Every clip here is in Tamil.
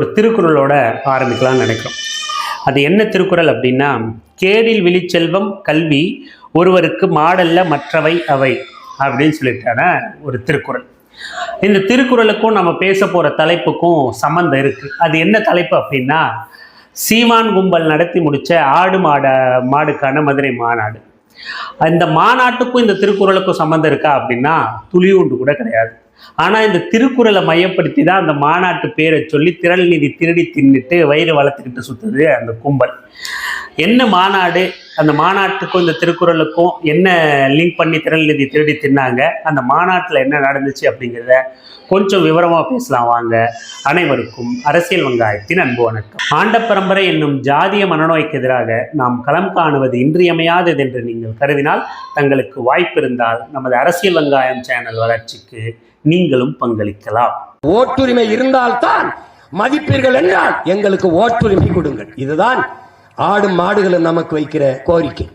ஒரு திருக்குறளோட ஆரம்பிக்கலாம்னு நினைக்கிறோம். அது என்ன திருக்குறள் அப்படின்னா கேடில் விழிச்செல்வம் கல்வி ஒருவருக்கு மாடல்ல மற்றவை அவை அப்படின்னு சொல்லிட்டான ஒரு திருக்குறள். இந்த திருக்குறளுக்கும் நம்ம பேச போற தலைப்புக்கும் சம்மந்தம் இருக்கு. அது என்ன தலைப்பு அப்படின்னா சீமான் கும்பல் நடத்தி முடிச்ச ஆடு மாட மாடுக்கான மதுரை மாநாடு. இந்த மாநாட்டுக்கும் இந்த திருக்குறளுக்கும் சம்மந்தம் இருக்கா அப்படின்னா துளியூண்டு கூட கிடையாது. ஆனால் இந்த திருக்குறளை மையப்படுத்தி தான் அந்த மாநாட்டு பேரை சொல்லி திரள் நிதி திருடி தின்னுட்டு வயிறு வளர்த்துக்கிட்டு சுற்றுது அந்த கும்பல். என்ன மாநாடு? அந்த மாநாட்டுக்கும் இந்த திருக்குறளுக்கும் என்ன லிங்க் பண்ணி திரள் நிதி திருடி தின்னாங்க? அந்த மாநாட்டில் என்ன நடந்துச்சு அப்படிங்கிறத கொஞ்சம் விவரமாக பேசலாம் வாங்க. அனைவருக்கும் அரசியல் வெங்காயத்தின் அன்பு வணக்கம். ஆண்ட பரம்பரை என்னும் ஜாதிய மனநோய்க்கு எதிராக நாம் களம் காணுவது இன்றியமையாதது என்று நீங்கள் கருதினால் தங்களுக்கு வாய்ப்பு இருந்தால் நமது அரசியல் வெங்காயம் சேனல் வளர்ச்சிக்கு நீங்களும் பங்களிக்கலாம். ஓட்டுரிமை இருந்தால்தான் மதிப்பீர்கள் என்றால் எங்களுக்கு ஓட்டுரிமை கொடுங்கள். இதுதான் ஆடும் மாடுகளும் நமக்கு வைக்கிற கோரிக்கை.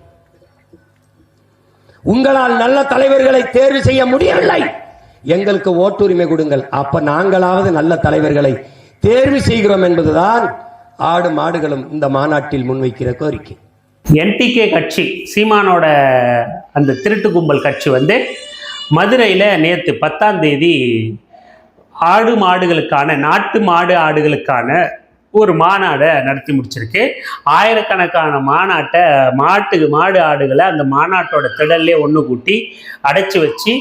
உங்களால் நல்ல தலைவர்களை தேர்வு செய்ய முடியவில்லை. எங்களுக்கு ஓட்டுரிமை கொடுங்கள். அப்ப நாங்களாவது நல்ல தலைவர்களை தேர்வு செய்கிறோம் என்பதுதான் ஆடு மாடுகளும் இந்த மாநாட்டில் முன்வைக்கிற கோரிக்கை. என்டிகே கட்சி சீமானோட அந்த திருட்டு கும்பல் கட்சி வந்து மதுரையில் நேற்று பத்தாம் தேதி ஆடு மாடுகளுக்கான நாட்டு மாடு ஆடுகளுக்கான ஒரு மாநாடை நடத்தி முடிச்சிருக்கு. ஆயிரக்கணக்கான மாநாட்டை மாட்டு மாடு ஆடுகளை அந்த மாநாட்டோட திடல்லே ஒன்று கூட்டி அடைச்சி வச்சு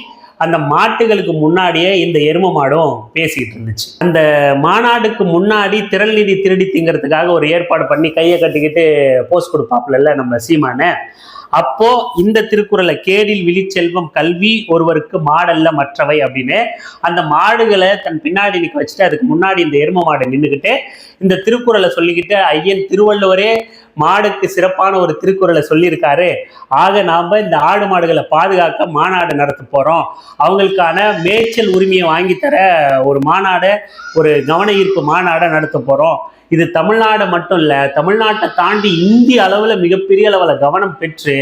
அந்த மாட்டுகளுக்கு முன்னாடியே இந்த எரும மாடும் பேசிக்கிட்டு இருந்துச்சு. அந்த மாநாடுக்கு முன்னாடி திரள் நிதி திருடி திங்கிறதுக்காக ஒரு ஏற்பாடு பண்ணி கையை கட்டிக்கிட்டு போஸ்ட் கொடுப்பாப்புல நம்ம சீமான. அப்போ இந்த திருக்குறளை கேடில் விழிச்செல்வம் கல்வி ஒருவருக்கு மாடல்ல மற்றவை அப்படின்னு அந்த மாடுகளை தன் பின்னாடி நிற்க வச்சுட்டு அதுக்கு முன்னாடி இந்த எரும மாடை நின்றுக்கிட்டு இந்த திருக்குறளை சொல்லிக்கிட்டு ஐயன் திருவள்ளுவரே மாடுக்கு சிறப்பான ஒரு திருக்குறளை சொல்லியிருக்காரு. ஆக நாம் இந்த ஆடு மாடுகளை பாதுகாக்க மாநாடு நடத்த போகிறோம் அவங்களுக்கான மேய்ச்சல் உரிமையை வாங்கித்தர தர ஒரு மாநாடை ஒரு கவன ஈர்ப்பு மாநாடை நடத்த போகிறோம் இது தமிழ்நாடு மட்டும் இல்லை தமிழ்நாட்டை தாண்டி இந்திய அளவில் மிகப்பெரிய அளவில் கவனம் பெற்று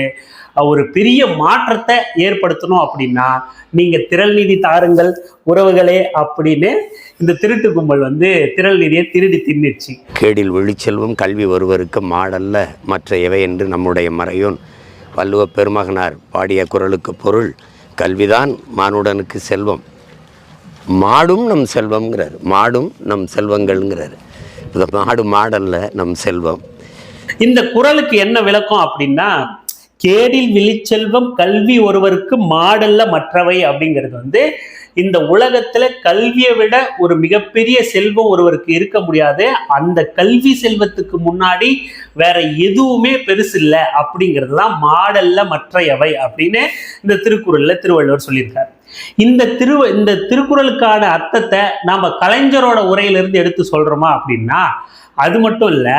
ஒரு பெரிய மாற்றத்தை ஏற்படுத்தணும் அப்படின்னா நீங்க திரள் நிதி தாருங்கள் உறவுகளே அப்படின்னு இந்த திருட்டு கும்பல் வந்து திரள் நிதியை திருடி தின்னுச்சு. கேடில் விழிச்செல்வம் கல்வி ஒருவருக்கு மாடல்ல மற்ற எவை என்று நம்முடைய மறையோன் வள்ளுவ பெருமகனார் பாடிய குரலுக்கு பொருள் கல்விதான் மானுடனுக்கு செல்வம். மாடும் நம் செல்வம்ங்கிறார். மாடும் நம் செல்வங்கள்ங்கிறார். இந்த மாடு மாடல்ல நம் செல்வம். இந்த குறளுக்கு என்ன விளக்கம் அப்படின்னா கேடில் விழிச்செல்வம் கல்வி ஒருவருக்கு மாடல்ல மற்றவை அப்படிங்கிறது வந்து இந்த உலகத்துல கல்வியை விட ஒரு மிகப்பெரிய செல்வம் ஒருவருக்கு இருக்க முடியாது. அந்த கல்வி செல்வத்துக்கு முன்னாடி வேற எதுவுமே பெருசு இல்லை அப்படிங்கிறது தான் மாடல்ல மற்றையவை அப்படின்னு இந்த திருக்குறள்ல திருவள்ளுவர் சொல்லியிருக்காரு. இந்த திரு இந்த திருக்குறளுக்கான அர்த்தத்தை நாம கலைஞரோட உரையிலிருந்து எடுத்து சொல்றோமா அப்படின்னா அது மட்டும் இல்லை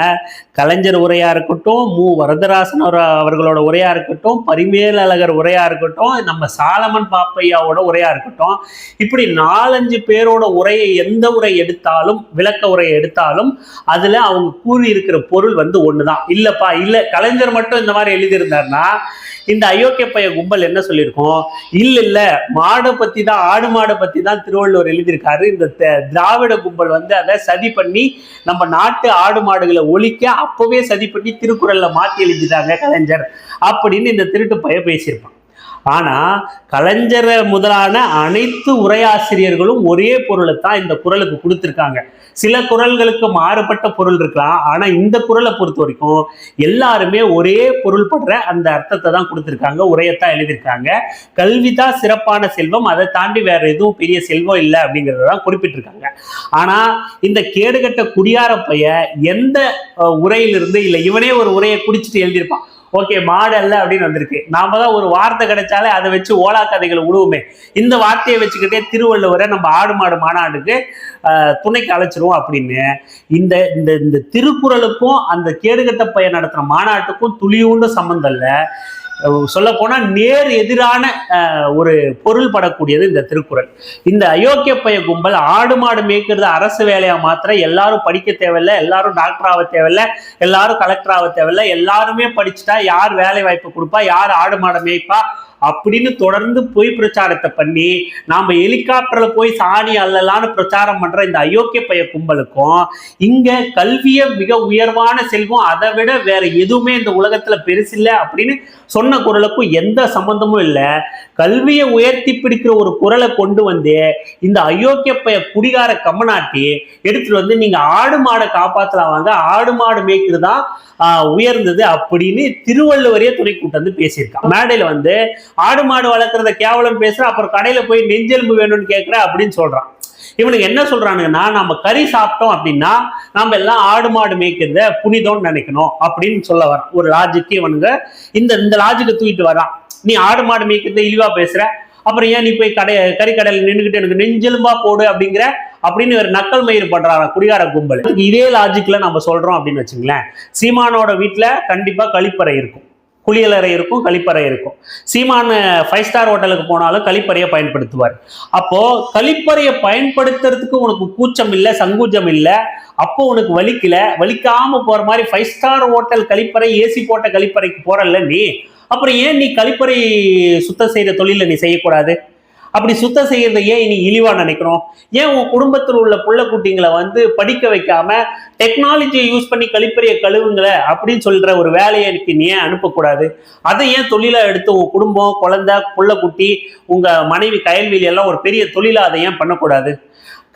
கலைஞர் உரையாக இருக்கட்டும் மு. வரதராசன் அவர்களோட உரையாக இருக்கட்டும் பரிமேலழகர் உரையாக இருக்கட்டும் நம்ம சாலமன் பாப்பையாவோட உரையாக இருக்கட்டும் இப்படி நாலஞ்சு பேரோட உரையை எந்த உரை எடுத்தாலும் விளக்க உரையை எடுத்தாலும் அதில் அவங்க கூறி இருக்கிற பொருள் வந்து ஒன்று தான் இல்லைப்பா இல்லை கலைஞர் மட்டும் இந்த மாதிரி எழுதியிருந்தாருன்னா இந்த அயோக்கிய பைய கும்பல் என்ன சொல்லியிருக்கோம்? இல்ல இல்ல மாடை பத்தி தான் ஆடு மாடை பத்தி தான் திருவள்ளுவர் எழுதியிருக்காரு. இந்த த- திராவிட கும்பல் வந்து அதை சதி பண்ணி நம்ம நாட்டு ஆடு மாடுகளை ஒழிக்க அப்பவே சதி பண்ணி திருக்குறள்ல மாத்தி எழுதிட்டாங்க கலைஞர் அப்படின்னு இந்த திருட்டு பைய பேசியிருப்பான். ஆனால் கலைஞரை முதலான அனைத்து உரையாசிரியர்களும் ஒரே பொருளை தான் இந்த குரலுக்கு கொடுத்துருக்காங்க. சில குறள்களுக்கு மாறுபட்ட பொருள் இருக்கலாம். ஆனால் இந்த குரலை பொறுத்த வரைக்கும் எல்லாருமே ஒரே பொருள் படுற அந்த அர்த்தத்தை தான் கொடுத்துருக்காங்க. உரையத்தான் எழுதியிருக்காங்க. கல்வி தான் சிறப்பான செல்வம். அதை தாண்டி வேற எதுவும் பெரிய செல்வம் இல்லை அப்படிங்கிறத தான் குறிப்பிட்டிருக்காங்க. ஆனால் இந்த கேடுகட்ட குடியார பைய எந்த உரையிலிருந்து இல்லை இவனே ஒரு உரையை குடிச்சிட்டு எழுதியிருப்பான். ஓகே மாடு அல்ல அப்படின்னு வந்திருக்கு. நாம தான் ஒரு வார்த்தை கிடைச்சாலே அதை வச்சு ஓலா கதைகள் உழுவுமே. இந்த வார்த்தையை வச்சுக்கிட்டே திருவள்ளுவரை நம்ம ஆடு மாடு மாநாடுக்கு துணைக்கு அழைச்சிருவோம் அப்படின்னு. இந்த இந்த இந்த திருக்குறளுக்கும் அந்த கேடுகட்ட பையன் நடத்துகிற மாநாட்டுக்கும் துளியூண்டு சம்மந்தம் இல்லை. சொல்ல நேர் எதிரான ஒரு பொருள் படக்கூடியது இந்த திருக்குறள். இந்த அயோக்கிய பைய கும்பல் ஆடு மாடு மேய்க்கிறது அரசு வேலையாக மாத்திர எல்லாரும் படிக்க தேவையில்ல எல்லாரும் டாக்டர் ஆக தேவையில்ல எல்லாரும் கலெக்டர் ஆக தேவையில்ல எல்லாருமே படிச்சுட்டா யார் வேலை வாய்ப்பு கொடுப்பா யார் ஆடு மாடை மேய்ப்பா அப்படின்னு தொடர்ந்து பொய் பிரச்சாரத்தை பண்ணி நாம ஹெலிகாப்டர்ல போய் சாணி அல்லலான்னு பிரச்சாரம் பண்ற இந்த அயோக்கிய பைய கும்பலுக்கும் இங்க கல்விய மிக உயர்வான செல்வம் அதை விட வேற எதுவுமே இந்த உலகத்துல பெருசில்ல அப்படின்னு சொன்ன குரலுக்கும் எந்த சம்பந்தமும் இல்லை. கல்வியை உயர்த்தி பிடிக்கிற ஒரு குரலை கொண்டு வந்து இந்த அயோக்கிய பைய குடிகார கம்மநாட்டி எடுத்துட்டு வந்து நீங்க ஆடு மாடை காப்பாத்தலாம் வாங்க ஆடு மாடு மேய்க்கிறது தான் உயர்ந்தது அப்படின்னு திருவள்ளுவரையே துணை கூட்டம் வந்து பேசியிருக்கான் மேடையில் வந்து ஆடு மாடு வளர்க்குறத கேவலம் பேசுகிற அப்புறம் கடையில் போய் நெஞ்செலும்பு வேணும்னு கேட்குற அப்படின்னு சொல்கிறான் இவனுக்கு என்ன சொல்றானுங்கன்னா நம்ம கறி சாப்பிட்டோம் அப்படின்னா நம்ம எல்லாம் ஆடு மாடு மேய்க்கிறத புனிதம்னு நினைக்கணும் அப்படின்னு சொல்ல வர ஒரு லாஜிக்கு இவனுங்க இந்த இந்த லாஜிக்கை தூக்கிட்டு வரான் நீ ஆடு மாடு மேய்க்கிறத இழிவா பேசுற அப்புறம் ஏன் நீ போய் கடை கறிக்கடையில் நின்றுக்கிட்டு எனக்கு நெஞ்செலும்பா போடு அப்படிங்கிற அப்படின்னு ஒரு நக்கல் மயிறு பண்றாங்க குடிகார கும்பல். இதே லாஜிக்ல நம்ம சொல்றோம் அப்படின்னு வச்சுங்களேன் சீமானோட வீட்டுல கண்டிப்பா கழிப்பறை இருக்கும். குளியலறை இருக்கும் கழிப்பறை இருக்கும். சீமான ஃபைவ் ஸ்டார் ஹோட்டலுக்கு போனாலும் கழிப்பறையை பயன்படுத்துவார். அப்போ கழிப்பறையை பயன்படுத்துறதுக்கு உனக்கு கூச்சம் இல்லை சங்கூச்சம் இல்லை. அப்போ உனக்கு வலிக்கல. வலிக்காம போற மாதிரி ஃபைவ் ஸ்டார் ஹோட்டல் கழிப்பறை ஏசி போட்ட கழிப்பறைக்கு போறல்ல நீ. அப்புறம் ஏன் நீ கழிப்பறை சுத்தம் செய்யற தொழிலை நீ செய்யக்கூடாது? அப்படி சுத்தம் செய்யறத ஏன் நீ இழிவா நினைக்கிறோம்? ஏன் உன் குடும்பத்தில் உள்ள புள்ள குட்டிங்களை வந்து படிக்க வைக்காம டெக்னாலஜியை யூஸ் பண்ணி கழிப்பறையை கழுவுங்களை அப்படின்னு சொல்ற ஒரு வேலையை எனக்கு நீ ஏன் அனுப்பக்கூடாது? அதை ஏன் தொழிலா எடுத்து உன் குடும்பம் குழந்தை புள்ள குட்டி உங்க மனைவி கயல்வெளி எல்லாம் ஒரு பெரிய தொழிலா அதை ஏன் பண்ணக்கூடாது?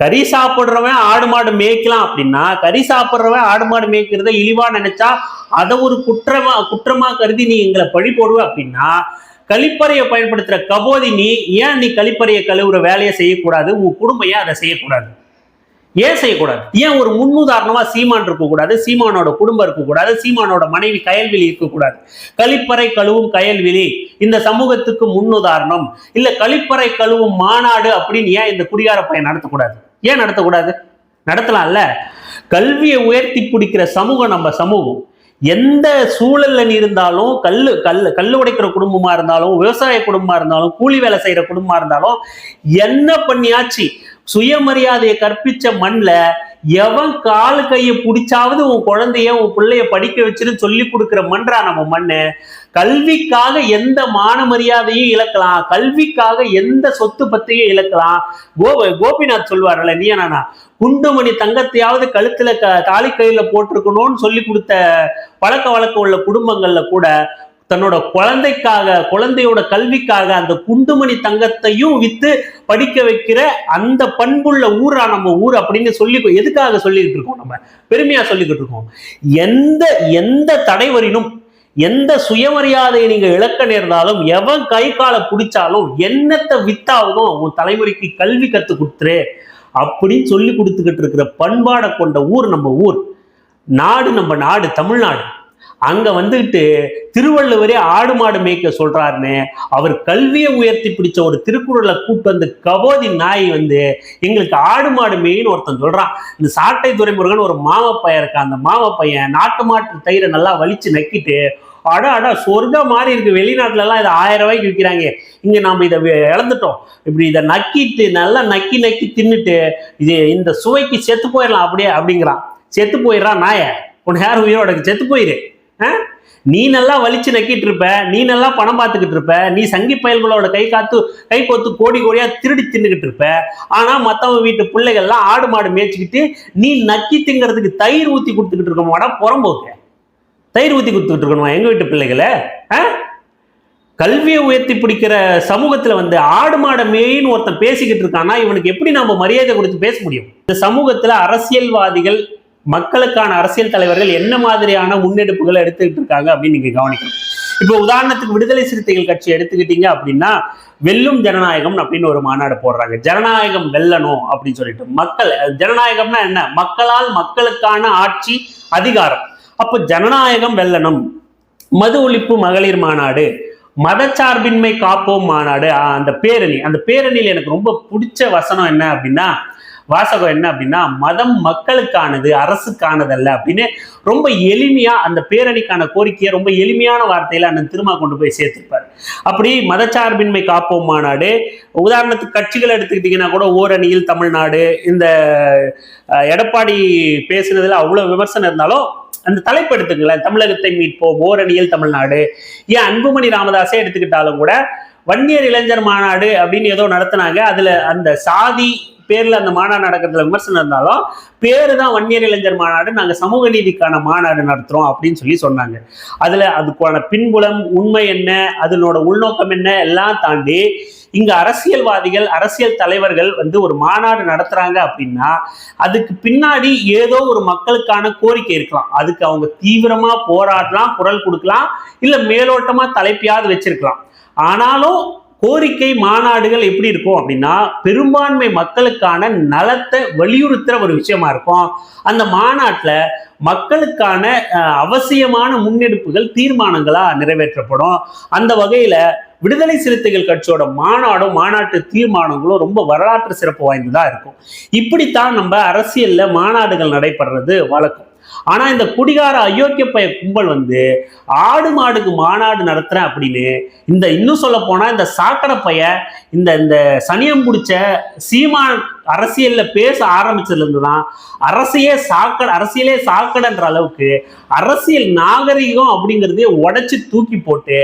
கறி சாப்பிட்றவன் ஆடு மாடு மேய்க்கலாம் அப்படின்னா கறி சாப்பிட்றவன் ஆடு மாடு மேய்க்கிறத இழிவா நினைச்சா அதை ஒரு குற்றமா குற்றமா கருதி நீ எங்களை பழி போடுவ அப்படின்னா கழிப்பறையை பயன்படுத்துற கபோதி நீ ஏன் நீ கழிப்பறையை கழுவுற வேலையை செய்யக்கூடாது? உன் குடும்பம் ஏன் அதை செய்யக்கூடாது? ஏன் செய்யக்கூடாது? ஏன் ஒரு முன்னுதாரணமா சீமான் இருக்கக்கூடாது? சீமானோட குடும்பம் இருக்கக்கூடாது? சீமானோட மனைவி கயல்விழி இருக்கக்கூடாது? கழிப்பறை கழுவும் கயல்விழி இந்த சமூகத்துக்கு முன்னுதாரணம். இல்ல கழிப்பறை கழுவும் மாநாடு அப்படின்னு ஏன் இந்த குடிகார பையன் நடத்தக்கூடாது? ஏன் நடத்தக்கூடாது? நடத்தலாம்ல. கல்வியை உயர்த்தி பிடிக்கிற சமூகம் நம்ம சமூகம். எந்த சூழல்ல நீ இருந்தாலும் கல்லு கல் கல் உடைக்கிற குடும்பமா இருந்தாலும் விவசாய குடும்பமா இருந்தாலும் கூலி வேலை செய்யற குடும்பமா இருந்தாலும் என்ன பண்ணியாச்சு? சுயமரியாதையை கற்பிச்ச மண்ல எவன் கால் கையை பிடிச்சாவது உன் குழந்தைய உன் பிள்ளைய படிக்க வச்சுன்னு சொல்லி கொடுக்குற மன்றா நம்ம மண்ணு? கல்விக்காக எந்த மான மரியாதையும் இழக்கலாம். கல்விக்காக எந்த சொத்து பத்தையும் இழக்கலாம். கோ கோபிநாத் சொல்வார்ல நீ நானா? குண்டுமணி தங்கத்தையாவது கழுத்துல க தாலி கையில போட்டிருக்கணும்னு சொல்லி கொடுத்த பழக்க வழக்கம் உள்ள குடும்பங்கள்ல கூட தன்னோட குழந்தைக்காக குழந்தையோட கல்விக்காக அந்த குண்டுமணி தங்கத்தையும் வித்து படிக்க வைக்கிற அந்த பண்புள்ள ஊரா நம்ம ஊர் அப்படின்னு சொல்லி எதுக்காக சொல்லிக்கிட்டு இருக்கோம் நம்ம? பெருமையா சொல்லிக்கிட்டு இருக்கோம். எந்த எந்த தடைவரினும் எந்த சுயமரியாதையை நீங்க இழக்க நேர்ந்தாலும் எவன் கை காலை பிடிச்சாலும் என்னத்தை வித்தாவதோ உன் தலைமுறைக்கு கல்வி கத்து கொடுத்துரு அப்படின்னு சொல்லி கொடுத்துக்கிட்டு இருக்கிற பண்பாடை கொண்ட ஊர் நம்ம ஊர். நாடு நம்ம நாடு தமிழ்நாடு. அங்க வந்துட்டு திருவள்ளுவரே ஆடு மாடு மேய்க்க சொல்றாருன்னு அவர் கல்வியை உயர்த்தி பிடிச்ச ஒரு திருக்குறளை கூட்டு வந்து கபோதி நாய் வந்து எங்களுக்கு ஆடு மாடு மேய்ன்னு ஒருத்தன் சொல்றான். இந்த சாட்டை துறைமுருகன் ஒரு மாம பையன் இருக்கான். அந்த மாம பையன் நாட்டு மாட்டு தயிரை நல்லா வலிச்சு நக்கிட்டு அடா அடா சொர்க்கம் மாதிரி இருக்கு. வெளிநாட்டுல எல்லாம் இதை ஆயிரம் ரூபாய்க்கு விற்கிறாங்க. இங்க நாம இதை இழந்துட்டோம். இப்படி இதை நக்கிட்டு நல்லா நக்கி நக்கி தின்னுட்டு இது இந்த சுவைக்கு செத்து போயிடலாம் அப்படியே அப்படிங்கிறான். செத்து போயிடுறான் நாய. உன் யார் உயிரோட செத்து போயிரு. நீ நல்லா வலிச்சு நக்கிட்டு இருப்ப நீ நல்லா பணம் பார்த்துக்கிட்டு இருப்ப நீ சங்கி பயல்களோட கை காத்து கை கோத்து கோடி கோடியா திருடி தின்னுக்கிட்டு இருப்ப. ஆனா மத்தவங்க வீட்டு பிள்ளைகள்லாம் ஆடு மாடு மேய்ச்சிக்கிட்டு நீ நக்கி திங்கிறதுக்கு தயிர் ஊத்தி கொடுத்துக்கிட்டு இருக்க மாடா புறம்போக்கு தயிர் ஊத்தி கொடுத்துக்கிட்டு இருக்கணுமா எங்க வீட்டு பிள்ளைகளை? ஆ? கல்வியை உயர்த்தி பிடிக்கிற சமூகத்துல வந்து ஆடு மாட மேயின்னு ஒருத்தன் பேசிக்கிட்டு இருக்கான்னா இவனுக்கு எப்படி நம்ம மரியாதை கொடுத்து பேச முடியும்? இந்த சமூகத்துல அரசியல்வாதிகள் மக்களுக்கான அரசியல் தலைவர்கள் என்ன மாதிரியான முன்னெடுப்புகளை எடுத்துக்கிட்டு இருக்காங்க அப்படின்னு நீங்க கவனிக்கணும். இப்போ உதாரணத்துக்கு விடுதலை சிறுத்தைகள் கட்சி எடுத்துக்கிட்டீங்க அப்படின்னா வெல்லும் ஜனநாயகம் அப்படின்னு ஒரு மாநாடு போடுறாங்க. ஜனநாயகம் வெல்லணும் அப்படின்னு சொல்லிட்டு. மக்கள் ஜனநாயகம்னா என்ன? மக்களால் மக்களுக்கான ஆட்சி அதிகாரம். அப்போ ஜனநாயகம் வெல்லணும். மது ஒழிப்பு மகளிர் மாநாடு மதச்சார்பின்மை காப்போம் மாநாடு அந்த பேரணி. அந்த பேரணியில் எனக்கு ரொம்ப பிடிச்ச வசனம் என்ன அப்படின்னா வாசகம் என்ன அப்படின்னா மதம் மக்களுக்கானது அரசுக்கானதல்ல அப்படின்னு ரொம்ப எளிமையா அந்த பேரணிக்கான கோரிக்கையை ரொம்ப எளிமையான வார்த்தையில அண்ணன் திருமா கொண்டு போய் சேர்த்திருப்பார். அப்படி மதச்சார்பின்மை காப்போம் மாநாடு உதாரணத்துக்கு கட்சிகள் எடுத்துக்கிட்டிங்கன்னா கூட ஓரணியில் தமிழ்நாடு இந்த எடப்பாடி பேசுனதுல அவ்வளவு விமர்சனம் இருந்தாலும் அந்த தலைப்பு எடுத்துக்கங்களேன். தமிழகத்தை மீட்போம் ஓரணியில் தமிழ்நாடு. ஏன் அன்புமணி ராமதாஸே எடுத்துக்கிட்டாலும் கூட வன்னியர் இளைஞர் மாநாடு அப்படின்னு ஏதோ நடத்தினாங்க. அதுல அந்த சாதி பேரில் அந்த மாநாடு நடக்கிறதுல விமர்சனம் இருந்தாலும் பேர் தான் வன்னியர் இளைஞர் மாநாடு நாங்கள் சமூக நீதிக்கான மாநாடு நடத்துகிறோம் அப்படின்னு சொல்லி சொன்னாங்க. அதில் அதுக்கான பின்புலம் உண்மை என்ன அதனோட உள்நோக்கம் என்ன எல்லாம் தாண்டி இங்க அரசியல்வாதிகள் அரசியல் தலைவர்கள் வந்து ஒரு மாநாடு நடத்துறாங்க அப்படின்னா அதுக்கு பின்னாடி ஏதோ ஒரு மக்களுக்கான கோரிக்கை இருக்கலாம். அதுக்கு அவங்க தீவிரமா போராடலாம் குரல் கொடுக்கலாம் இல்ல மேலோட்டமா தலைப்பையாவது வச்சிருக்கலாம். ஆனாலும் கோரிக்கை மாநாடுகள் எப்படி இருக்கும் அப்படின்னா பெரும்பான்மை மக்களுக்கான நலத்தை வலியுறுத்துற ஒரு விஷயமா இருக்கும். அந்த மாநாட்டில் மக்களுக்கான அவசியமான முன்னெடுப்புகள் தீர்மானங்களா நிறைவேற்றப்படும். அந்த வகையில விடுதலை சிறுத்தைகள் கட்சியோட மாநாடும் மாநாட்டு தீர்மானங்களும் ரொம்ப வரலாற்று சிறப்பு வாய்ந்ததா இருக்கும். இப்படித்தான் நம்ம அரசியல்ல மாநாடுகள் நடைபெறது வழக்கம். ஆனால் இந்த குடிகார அயோக்கிய பய கும்பல் வந்து ஆடு மாடுக்கு மாநாடு நடத்துகிறேன் அப்படின்னு இந்த இன்னும் சொல்ல போனால் இந்த சாக்கடை பைய இந்த இந்த சனியம் பிடிச்ச சீமான் அரசியல்ல பேச ஆரம்பிச்சதுலேருந்து தான் அரசியே சாக்கடை அரசியலே சாக்கடைன்ற அளவுக்கு அரசியல் நாகரிகம் அப்படிங்கிறதே உடைச்சு தூக்கி போட்டு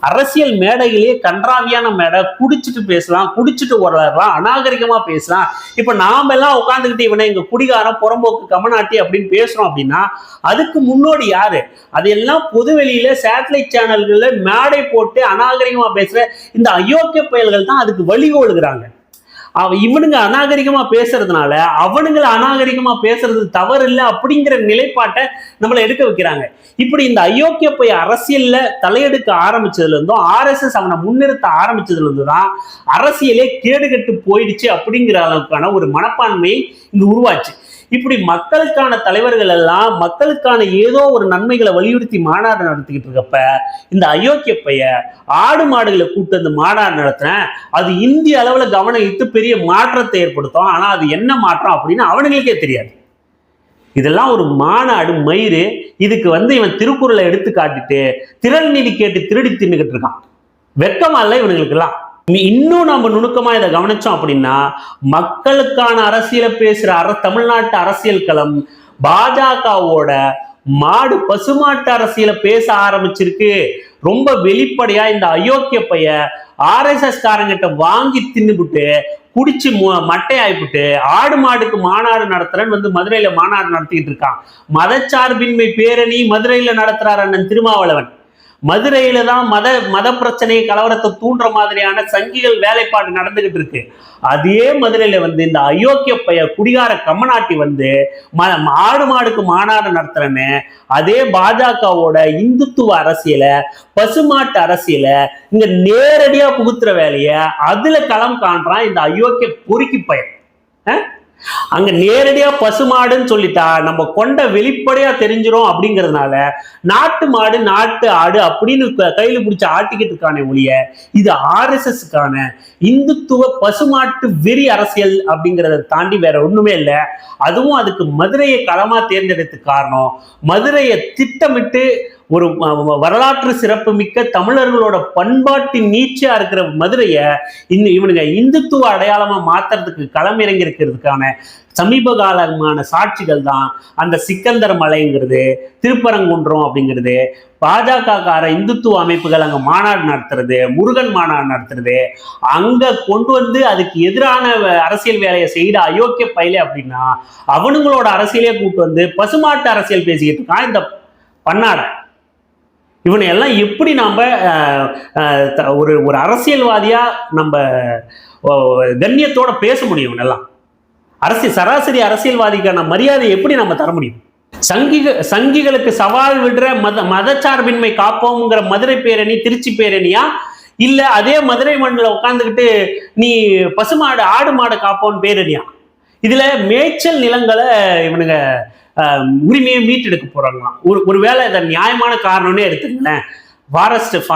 அரசியல் மேடையிலேயே கன்றாவியான மேடை குடிச்சிட்டு பேசலாம் குடிச்சிட்டு வரலாம் அநாகரிகமா பேசலாம். இப்ப நாம எல்லாம் உட்காந்துக்கிட்டு இவனை எங்கள் குடிகாரம் புறம்போக்கு கமநாட்டி அப்படின்னு பேசுறோம் அப்படின்னா அதுக்கு முன்னோடி யாரு? அதையெல்லாம் பொதுவெளியில சேட்டலைட் சேனல்கள்ல மேடை போட்டு அநாகரிகமா பேசுற இந்த அயோக்கிய பயல்கள் தான் அதுக்கு வழிகோலுகிறாங்க அவ இவனுங்க அநாகரிகமா பேசுறதுனால அவனுங்களை அநாகரிகமா பேசுறது தவறு இல்லை அப்படிங்கிற நிலைப்பாட்டை நம்மளை எடுக்க வைக்கிறாங்க. இப்படி இந்த அயோக்கிய போய் அரசியல்ல தலையெடுக்க ஆரம்பிச்சதுல இருந்தும் ஆர்எஸ்எஸ் அவனை முன்னிறுத்த ஆரம்பிச்சதுல இருந்து தான் அரசியலே கேடுகட்டு போயிடுச்சு அப்படிங்கிற அளவுக்கான ஒரு மனப்பான்மை இங்கு உருவாச்சு. இப்படி மக்களுக்கான தலைவர்கள் எல்லாம் மக்களுக்கான ஏதோ ஒரு நன்மைகளை வலியுறுத்தி மாநாடு நடத்திக்கிட்டு இருக்கப்ப இந்த அயோக்கிய பைய ஆடு மாடுகளை கூட்டு அந்த மாநாடு நடத்தினேன் அது இந்திய அளவில் கவனம் ஈர்த்து பெரிய மாற்றத்தை ஏற்படுத்தும். ஆனால் அது என்ன மாற்றம் அப்படின்னு அவனுங்களுக்கே தெரியாது. இதெல்லாம் ஒரு மாநாடு மயிறு. இதுக்கு வந்து இவன் திருக்குறளை எடுத்து காட்டிட்டு திரள் நீதி கேட்டு திருடி தின்னுக்கிட்டு இருக்கான். வெக்கமா இல்லை இவனுங்களுக்கெல்லாம். இன்னும் நம்ம நுணுக்கமா இதை கவனிச்சோம் அப்படின்னா மக்களுக்கான அரசியலை பேசுற அர தமிழ்நாட்டு அரசியல் களம் பாஜகவோட மாடு பசுமாட்டு அரசியலை பேச ஆரம்பிச்சிருக்கு. ரொம்ப வெளிப்படையா இந்த அயோக்கிய பைய ஆர்எஸ்எஸ் காரங்கிட்ட வாங்கி தின்னுபிட்டு குடிச்சு மு- மட்டை ஆயிப்புட்டு ஆடு மாடுக்கு மாநாடு நடத்துறேன்னு வந்து மதுரையில மாநாடு நடத்திக்கிட்டு இருக்கான். மதச்சார்பின்மை பேரணி மதுரையில நடத்துறாரு அண்ணன் திருமாவளவன். மதுரையில தான் மத மத பிரச்சனை கலவரத்தை தூண்டுற மாதிரியான சங்கிகள் வேலைப்பாடு நடந்துகிட்டு இருக்கு. அதே மதுரையில வந்து இந்த அயோக்கிய பைய குடிகார கம்மநாட்டி வந்து ம- ஆடு மாடுக்கு மாநாடு நடத்துறேன்னு அதே பாஜகவோட இந்துத்துவ அரசியல பசுமாட்டு அரசியல இங்க நேரடியா புகுத்துற வேலைய அதுல களம் காண்றான் இந்த அயோக்கிய பொறுக்கி பயன் அங்க நேரடியா பசுமாடுன்னு சொல்லிட்டா நம்ம கொண்ட வெளிப்படையா தெரிஞ்சிடும் அப்படிங்கிறதுனால நாட்டு மாடு நாட்டு ஆடு அப்படின்னு கையில பிடிச்ச ஆட்டிக்கிட்டு இருக்கானே ஒழிய இது ஆர்எஸ்எஸ்க்கான இந்துத்துவ பசுமாட்டு வெறி அரசியல் அப்படிங்கிறத தாண்டி வேற ஒண்ணுமே இல்லை. அதுவும் அதுக்கு மதுரையை களமா தேர்ந்தெடுத்து காரணம். மதுரையை திட்டமிட்டு ஒரு வரலாற்று சிறப்புமிக்க தமிழர்களோட பண்பாட்டின் நீச்சா இருக்கிற மதுரையை இன்னும் இவனுங்க இந்துத்துவ அடையாளமா மாத்துறதுக்கு களம் இறங்கி இருக்கிறதுக்கான சமீப காலமான சாட்சிகள் தான் அந்த சிக்கந்தர் மலைங்கிறது திருப்பரங்குன்றம் அப்படிங்கிறது. பாஜக கார இந்துத்துவ அமைப்புகள் அங்க மாநாடு நடத்துறது முருகன் மாநாடு நடத்துறது. அங்கே கொண்டு வந்து அதுக்கு எதிரான அரசியல் வேலையை செய்த அயோக்கிய பயிலே அப்படின்னா அவனுங்களோட அரசியலே கூட்டு வந்து பசுமாட்டு அரசியல் பேசிக்கிட்டு இருக்கான் இந்த பன்னாடை இவனை எல்லாம் எப்படி நாம் த- ஒரு ஒரு அரசியல்வாதியா நம்ம ஓ, கண்ணியத்தோட பேச முடியும் இவனெல்லாம்? அரசியல் சராசரி அரசியல்வாதிக்கான மரியாதை எப்படி நம்ம தர முடியும்? சங்கிக சங்கிகளுக்கு சவால் விடுற மத மதச்சார்பின்மை காப்போம்ங்கிற மதுரை பேரணி திருச்சி பேரணியா? இல்ல அதே மதுரை மண்ணில் உட்காந்துக்கிட்டு நீ பசுமாடு ஆடு மாடு காப்போன்னு பேரணியா? இதுல மேய்ச்சல் நிலங்களை இவனுங்க உரிமையை மீட்டெடுக்க போறாங்களாம். ஒரு ஒருவேளை இதை நியாயமான காரணம்னே எடுத்துங்களேன் ஃபாரஸ்ட்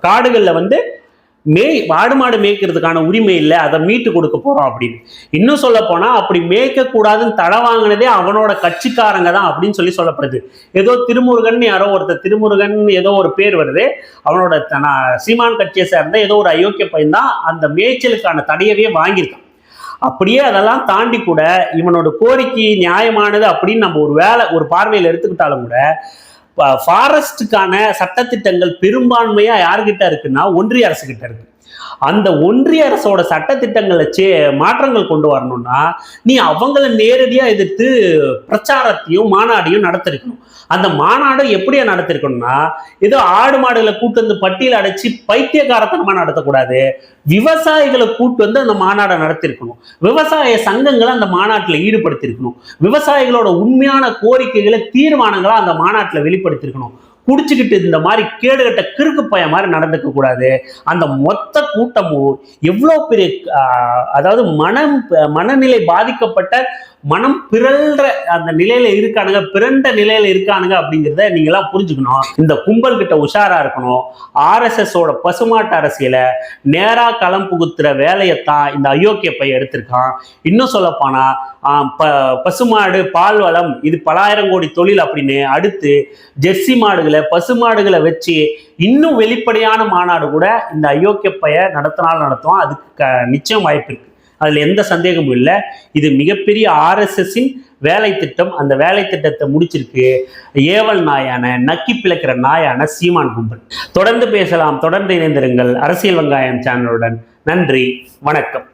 காடுகளில் வந்து மேய் ஆடு மாடு மேய்க்கிறதுக்கான உரிமை இல்லை அதை மீட்டு கொடுக்க போறோம் அப்படின்னு. இன்னும் சொல்ல போனா அப்படி மேய்க்க கூடாதுன்னு தடை வாங்கினதே அவனோட கட்சிக்காரங்க தான் அப்படின்னு சொல்லி சொல்லப்படுது. ஏதோ திருமுருகன் யாரோ ஒருத்தர் திருமுருகன் ஏதோ ஒரு பேர் வருது. அவனோட த- நான் சீமான் கட்சியை சேர்ந்த ஏதோ ஒரு அயோக்கிய பையன் தான் அந்த மேய்ச்சலுக்கான தடையவே வாங்கியிருக்கான். அப்படியே அதெல்லாம் தாண்டி கூட இவனோட கோரிக்கை நியாயமானது அப்படின்னு நம்ம ஒரு வேலை ஒரு பார்வையில் எடுத்துக்கிட்டாலும் கூட ஃபாரஸ்டுக்கான சட்டத்திட்டங்கள் பெரும்பான்மையாக யார்கிட்ட இருக்குன்னா ஒன்றிய அரசுக்கிட்ட இருக்குது இருக்கு. அந்த ஒன்றிய அரசோட சட்டத்திட்டங்களை சே மாற்றங்கள் கொண்டு வரணும்னா நீ அவங்கள நேரடியா எதிர்த்து பிரச்சாரத்தையும் மாநாடையும் நடத்திருக்கணும். அந்த மாநாடு எப்படியா நடத்திருக்கணும்னா ஏதோ ஆடு மாடுகளை கூட்டு வந்து பட்டியல் அடைச்சு பைத்தியகாரத்தனமாக நடத்தக்கூடாது. விவசாயிகளை கூட்டு வந்து அந்த மாநாடை நடத்திருக்கணும். விவசாய சங்கங்களை அந்த மாநாட்டில் ஈடுபடுத்தியிருக்கணும் விவசாயிகளோட உண்மையான கோரிக்கைகளை தீர்மானங்களை அந்த மாநாட்டில் வெளிப்படுத்தியிருக்கணும் குடிச்சுக்கிட்டு இந்த மாதிரி கேடுகட்ட கிறுக்கு பய மாதிரி நடந்துக்க கூடாது. அந்த மொத்த கூட்டமும் எவ்வளோ பெரிய அதாவது மனம் மனநிலை பாதிக்கப்பட்ட மனம் பிறல்ற அந்த நிலையில இருக்கானுங்க பிறந்த நிலையில இருக்கானுங்க அப்படிங்கிறத நீங்க எல்லாம் புரிஞ்சுக்கணும். இந்த கும்பல் கிட்ட உஷாரா இருக்கணும். ஆர்எஸ்எஸ் ஓட பசுமாட்டு அரசியலை நேரா களம் புகுத்துற வேலையைத்தான் இந்த அயோக்கிய பையன் எடுத்திருக்கான். இன்னும் சொல்ல போனா பசுமாடு பால் வளம் இது பலாயிரம் கோடி தொழில் அப்படின்னு அடுத்து ஜெர்சி மாடுகளை பசுமாடுகளை வச்சு இன்னும் வெளிப்படையான மாநாடு கூட இந்த அயோக்கிய பைய நடத்தினாலும் நடத்துவோம் அதுக்கு நிச்சயம் வாய்ப்பு இருக்கு. அதில் எந்த சந்தேகமும் இல்லை. இது மிகப்பெரிய ஆர்எஸ்எஸ்ஸின் வேலை திட்டம் அந்த வேலை திட்டத்தை முடிச்சிருக்கு ஏவல் நாயான நக்கி பிளக்கிற நாயான சீமான் கும்பல். தொடர்ந்து பேசலாம். தொடர்ந்து இணைந்திருங்கள். அரசியல் வெங்காயம் சேனலுடன் நன்றி. வணக்கம்.